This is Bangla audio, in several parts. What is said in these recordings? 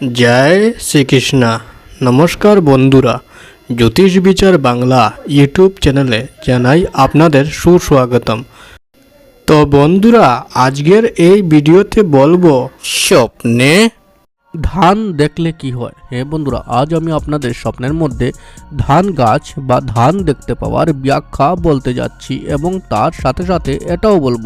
জয় শ্রীকৃষ্ণা। নমস্কার বন্ধুরা, জ্যোতিষ বিচার বাংলা ইউটিউব চ্যানেলে জানাই আপনাদের সুস্বাগতম। তো বন্ধুরা, আজকের এই ভিডিওতে বলব, স্বপ্নে ধান দেখলে কি হয়? হ্যাঁ বন্ধুরা, আজ আমি আপনাদের স্বপ্নের মধ্যে ধান গাছ বা ধান দেখতে পাওয়ার ব্যাখ্যা বলতে যাচ্ছি এবং তার সাথে সাথে এটাও বলব,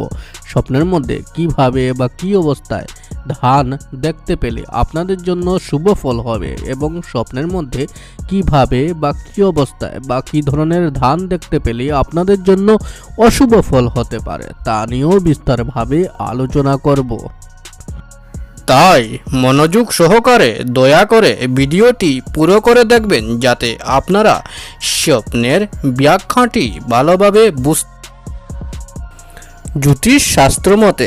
স্বপ্নের মধ্যে কীভাবে বা কি অবস্থায় ধান দেখতে পেলে আপনাদের জন্য শুভ ফল হবে এবং স্বপ্নের মধ্যে কীভাবে বা কি অবস্থায় বা কী ধরনের ধান দেখতে পেলে আপনাদের জন্য অশুভ ফল হতে পারে তা নিয়েও বিস্তারভাবে আলোচনা করব। তাই মনোযোগ সহকারে দয়া করে ভিডিওটি পুরো করে দেখবেন যাতে আপনারা স্বপ্নের ব্যাখ্যাটি ভালোভাবে বুঝ জ্যোতিষ শাস্ত্র মতে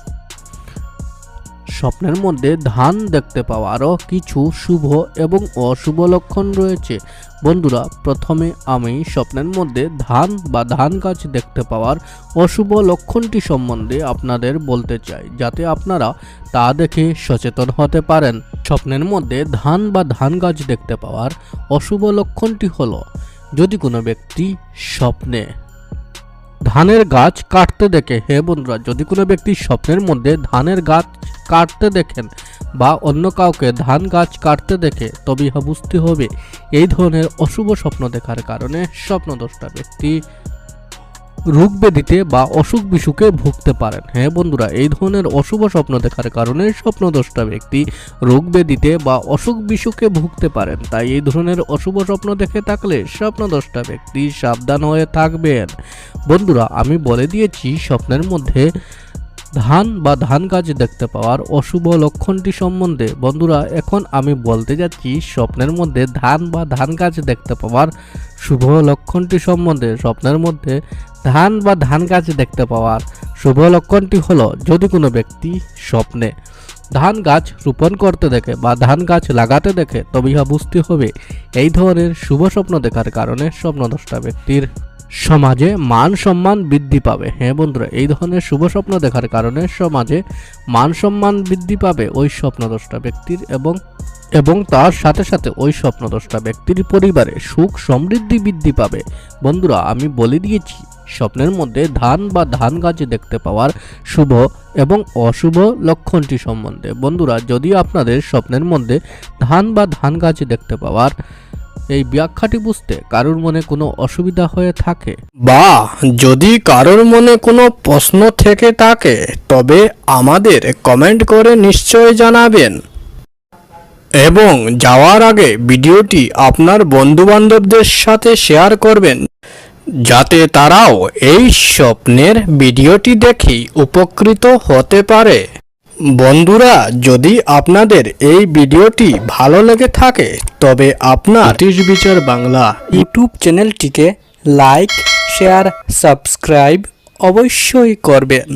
স্বপ্নের মধ্যে ধান দেখতে পাওয়ারও কিছু শুভ এবং অশুভ লক্ষণ রয়েছে। বন্ধুরা, প্রথমে আমি স্বপ্নের মধ্যে ধান বা ধান গাছ দেখতে পাওয়ার অশুভ লক্ষণটি সম্বন্ধে আপনাদের বলতে চাই, যাতে আপনারা তা দেখে সচেতন হতে পারেন। স্বপ্নের মধ্যে ধান বা ধান গাছ দেখতে পাওয়ার অশুভ লক্ষণটি হলো, যদি কোনো ব্যক্তি স্বপ্নে ধানের গাছ কাটতে দেখে। হে বন্ধুরা, যদি কোনো ব্যক্তি স্বপ্নের মধ্যে ধানের গাছ কাটতে দেখেন বা অন্য কাউকে ধান গাছ কাটতে দেখে তবে ইহা বুঝতে হবে, এই ধরনের অশুভ স্বপ্ন দেখার কারণে স্বপ্নদ্রষ্টা ব্যক্তি রোগ ব্যাধিতে বা অসুখ বিসুখে ভুগতে পারেন। হ্যাঁ বন্ধুরা, এই ধরনের অশুভ স্বপ্ন দেখার কারণে স্বপ্নদ্রষ্টা ব্যক্তি ব্যাধিতে বা অসুখ বিসুখে ভুগতে পারেন। তাই এই ধরনের অশুভ স্বপ্ন দেখে থাকলে স্বপ্নদ্রষ্টা ব্যক্তি সাবধান হয়ে থাকবেন। বন্ধুরা, আমি বলে দিয়েছি, স্বপ্নের মধ্যে ধান বা ধান গাছ দেখতে পাওয়ার অশুভ লক্ষণটি সম্বন্ধে। বন্ধুরা, এখন আমি বলতে যাচ্ছি, স্বপ্নের মধ্যে ধান বা ধান গাছ দেখতে পাওয়ার শুভ লক্ষণটি সম্বন্ধে। স্বপ্নের মধ্যে ধান বা ধান গাছ দেখতে পাওয়ার শুভ লক্ষণটি হলো যদি কোনো ব্যক্তি স্বপ্নে ধান গাছ রোপণ করতে দেখে বা ধান গাছ লাগাতে দেখে, তবে ইহা বুঝতে হবে এই ধরনের শুভ স্বপ্ন দেখার কারণে স্বপ্নদ্রষ্টা ব্যক্তির সমাজে মান সম্মান বৃদ্ধি পাবে। হ্যাঁ বন্ধুরা, এই ধরনের শুভ স্বপ্ন দেখার কারণে সমাজে মান সম্মান বৃদ্ধি পাবে ওই স্বপ্নদ্রষ্টা ব্যক্তির এবং এবং তার সাথে সাথে ওই স্বপ্নদ্রষ্টা ব্যক্তির পরিবারে সুখ সমৃদ্ধি বৃদ্ধি পাবে। বন্ধুরা, আমি বলে দিয়েছি, স্বপ্নের মধ্যে ধান বা ধান গাছ দেখতে পাওয়ার শুভ এবং অশুভ লক্ষণটি সম্বন্ধে। বন্ধুরা, যদি আপনাদের স্বপ্নের মধ্যে ধান বা ধান গাছ দেখতে পাওয়ার এই ব্যাখ্যাটি বুঝতে কারোর মনে কোনো অসুবিধা হয়ে থাকে? বা যদি কারোর মনে কোনো প্রশ্ন থেকে থাকে, তবে আমাদের কমেন্ট করে নিশ্চয় জানাবেন। এবং যাওয়ার আগে ভিডিওটি আপনার বন্ধুবান্ধবদের সাথে শেয়ার করবেন, যাতে তারাও এই স্বপ্নের ভিডিওটি দেখে উপকৃত হতে পারে। বন্ধুরা, যদি আপনাদের এই ভিডিওটি ভালো লেগে থাকে, তবে আপনার জ্যোতিষ বিচার বাংলা ইউটিউব চ্যানেলটিকে লাইক, শেয়ার, সাবস্ক্রাইব অবশ্যই করবেন।